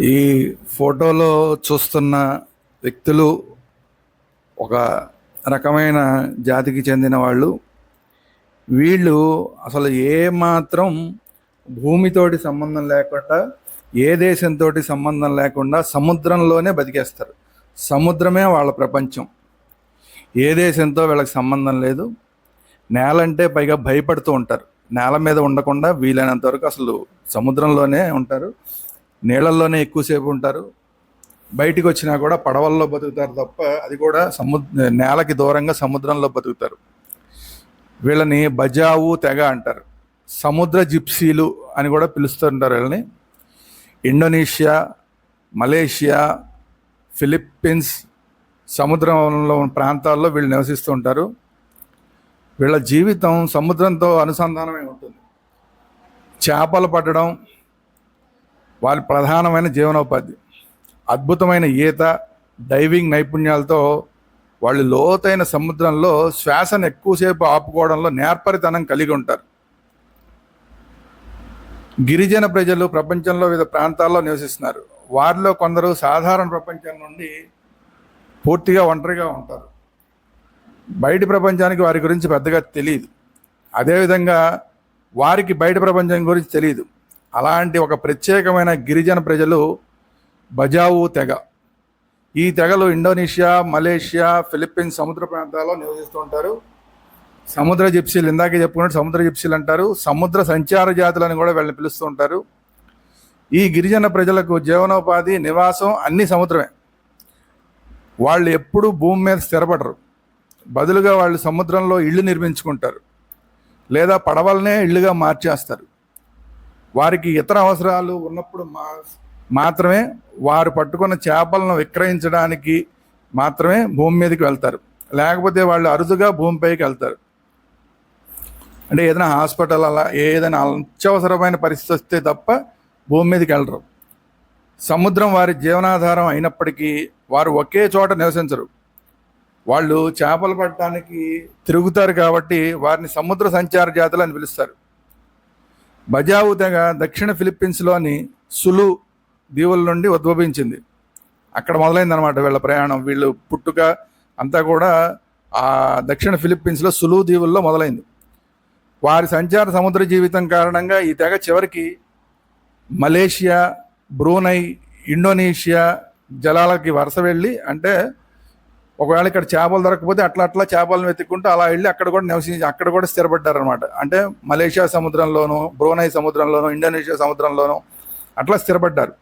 ఈ ఫోటోలో చూస్తున్న వ్యక్తులు ఒక రకమైన జాతికి చెందిన వాళ్ళు. వీళ్ళు అసలు ఏ మాత్రం భూమితోటి సంబంధం లేకుండా ఏ దేశంతో సంబంధం లేకుండా సముద్రంలోనే బతికేస్తారు. సముద్రమే వాళ్ళ ప్రపంచం. ఏ దేశంతో వీళ్ళకి సంబంధం లేదు. నేలంటే పైగా భయపడుతూ ఉంటారు. నేల మీద ఉండకుండా వీలైనంత వరకు అసలు సముద్రంలోనే ఉంటారు. నీళ్ళల్లోనే ఎక్కువసేపు ఉంటారు. బయటికి వచ్చినా కూడా పడవల్లో బతుకుతారు తప్ప అది కూడా సముద్ర నేలకి దూరంగా సముద్రంలో బతుకుతారు. వీళ్ళని బజావు తెగ అంటారు. సముద్ర జిప్సీలు అని కూడా పిలుస్తుంటారు వీళ్ళని. ఇండోనేషియా మలేషియా ఫిలిప్పీన్స్ సముద్రంలో ఉన్న ప్రాంతాల్లో వీళ్ళు నివసిస్తూ ఉంటారు. వీళ్ళ జీవితం సముద్రంతో అనుసంధానమై ఉంటుంది. చేపలు పట్టడం వారి ప్రధానమైన జీవనోపాధి. అద్భుతమైన ఈత డైవింగ్ నైపుణ్యాలతో వాళ్ళు లోతైన సముద్రంలో శ్వాసను ఎక్కువసేపు ఆపుకోవడంలో నేర్పరితనం కలిగి ఉంటారు. గిరిజన ప్రజలు ప్రపంచంలో వివిధ ప్రాంతాల్లో నివసిస్తున్నారు. వారిలో కొందరు సాధారణ ప్రపంచం నుండి పూర్తిగా ఒంటరిగా ఉంటారు. బయటి ప్రపంచానికి వారి గురించి పెద్దగా తెలియదు అదేవిధంగా వారికి బయట ప్రపంచం గురించి తెలియదు అలాంటి ఒక ప్రత్యేకమైన గిరిజన ప్రజలు బజావు తెగ. ఈ తెగలు ఇండోనేషియా మలేషియా ఫిలిప్పీన్స్ సముద్ర ప్రాంతాల్లో నివసిస్తూ ఉంటారు. సముద్ర జిప్సీలు ఇందాకే చెప్పుకున్నట్టు సముద్ర జిప్సీలు అంటారు. సముద్ర సంచార జాతులని కూడా వీళ్ళని పిలుస్తూ ఉంటారు. ఈ గిరిజన ప్రజలకు జీవనోపాధి నివాసం అన్ని సముద్రమే. వాళ్ళు ఎప్పుడూ భూమి మీద స్థిరపడరు. బదులుగా వాళ్ళు సముద్రంలో ఇళ్ళు నిర్మించుకుంటారు. లేదా పడవలనే ఇళ్ళుగా మార్చేస్తారు. వారికి ఇతర అవసరాలు ఉన్నప్పుడు మా మాత్రమే వారు పట్టుకున్న చేపలను విక్రయించడానికి మాత్రమే భూమి మీదకి వెళ్తారు. లేకపోతే వాళ్ళు అరుదుగా భూమిపైకి వెళ్తారు. అంటే ఏదైనా హాస్పిటల్ అలా ఏదైనా అత్యవసరమైన పరిస్థితి వస్తే తప్ప భూమి మీదకి వెళ్ళరు. సముద్రం వారి జీవనాధారం అయినప్పటికీ వారు ఒకే చోట నివసించరు. వాళ్ళు చేపలు పట్టడానికి తిరుగుతారు కాబట్టి వారిని సముద్ర సంచార జాతులు అని పిలుస్తారు. బజావు తెగ దక్షిణ ఫిలిప్పీన్స్లోని సులు దీవుల నుండి ఉద్భవించింది. అక్కడ మొదలైందనమాట వీళ్ళ ప్రయాణం. వీళ్ళు పుట్టుక అంతా కూడా ఆ దక్షిణ ఫిలిప్పీన్స్లో సులు దీవుల్లో మొదలైంది. వారి సంచార సముద్ర జీవితం కారణంగా ఈ తెగ చివరికి మలేషియా బ్రూనై ఇండోనేషియా జలాలకి వరుస వెళ్ళి అంటే ఒకవేళ ఇక్కడ చేపలు దొరకకపోతే అట్లా అట్లా చేపలను వెతుక్కుంటూ అలా వెళ్ళి అక్కడ కూడా నివసించి అక్కడ కూడా స్థిరపడ్డారు అనమాట అంటే మలేషియా సముద్రంలోనూ బ్రూనై సముద్రంలోనూ ఇండోనేషియా సముద్రంలోనూ అట్లా స్థిరపడ్డారు.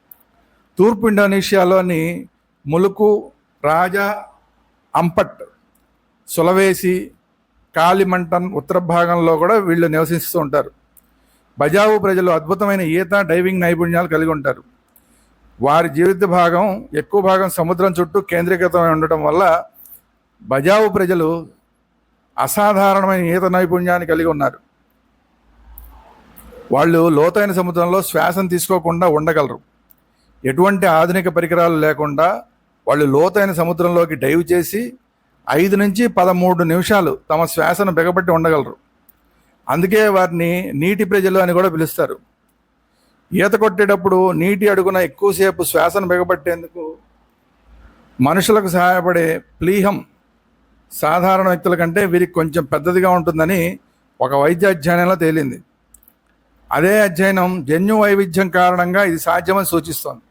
తూర్పు ఇండోనేషియాలోని ములుకు రాజా అంపట్ సులవేసి కాలిమంటన్ ఉత్తర భాగంలో కూడా వీళ్ళు నివసిస్తూ ఉంటారు. బజావు ప్రజలు అద్భుతమైన ఈత డైవింగ్ నైపుణ్యాలు కలిగి ఉంటారు. వారి జీవిత భాగం ఎక్కువ భాగం సముద్రం చుట్టూ కేంద్రీకృతమై ఉండటం వల్ల బజావు ప్రజలు అసాధారణమైన ఈత నైపుణ్యాన్ని కలిగి ఉన్నారు. వాళ్ళు లోతైన సముద్రంలో శ్వాసను తీసుకోకుండా ఉండగలరు. ఎటువంటి ఆధునిక పరికరాలు లేకుండా వాళ్ళు లోతైన సముద్రంలోకి డైవ్ చేసి ఐదు నుంచి పదమూడు నిమిషాలు తమ శ్వాసను బిగబట్టి ఉండగలరు. అందుకే వారిని నీటి ప్రజలు అని కూడా పిలుస్తారు. ఈత కొట్టేటప్పుడు నీటి అడుగున ఎక్కువసేపు శ్వాసను బిగబట్టేందుకు మనుషులకు సహాయపడే ప్లీహం సాధారణ వ్యక్తుల కంటే వీరికి కొంచెం పెద్దదిగా ఉంటుందని ఒక వైద్య అధ్యయనంలో తేలింది. అదే అధ్యయనం జన్యు వైవిధ్యం కారణంగా ఇది సాధ్యమని సూచిస్తోంది.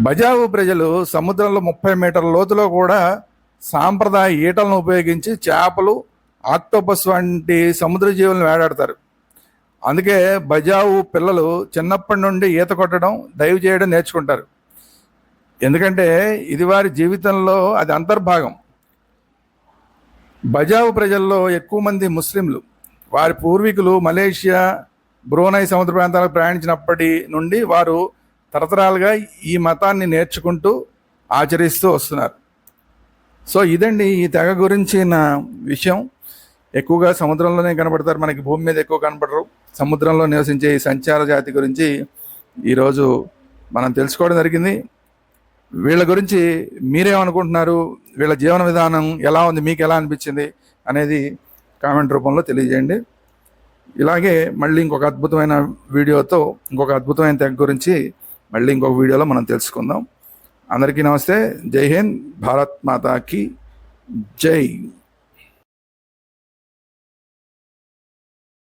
బజావు ప్రజలు సముద్రంలో ముప్పై మీటర్ల లోతులో కూడా సాంప్రదాయ ఈటలను ఉపయోగించి చేపలు ఆక్టోపస్ వంటి సముద్ర జీవులను వేటాడతారు. అందుకే బజావు పిల్లలు చిన్నప్పటి నుండి ఈత కొట్టడం దైవ చేయడం నేర్చుకుంటారు. ఎందుకంటే ఇది వారి జీవితంలో అది అంతర్భాగం. బజావు ప్రజల్లో ఎక్కువ మంది ముస్లింలు. వారి పూర్వీకులు మలేషియా బ్రూనై సముద్ర ప్రాంతాలకు ప్రయాణించినప్పటి నుండి వారు తరతరాలుగా ఈ మతాన్ని నేర్చుకుంటూ ఆచరిస్తూ వస్తున్నారు. సో ఇదండి ఈ తెగ గురించి నా విషయం. ఎక్కువగా సముద్రంలోనే కనబడతారు మనకి భూమి మీద ఎక్కువ కనబడరు. సముద్రంలో నివసించే ఈ సంచార జాతి గురించి ఈరోజు మనం తెలుసుకోవడం జరిగింది. వీళ్ళ గురించి మీరేమనుకుంటున్నారు? వీళ్ళ జీవన విధానం ఎలా ఉంది? మీకు ఎలా అనిపించింది? అనేది కామెంట్ రూపంలో తెలియజేయండి. ఇలాగే మళ్ళీ ఇంకొక అద్భుతమైన వీడియోతో ఇంకొక అద్భుతమైన తెగ గురించి మళ్ళీ ఇంకొక వీడియోలో మనం తెలుసుకుందాం. అందరికీ నమస్తే. జై హింద్. భారత్ మాతాకి జై.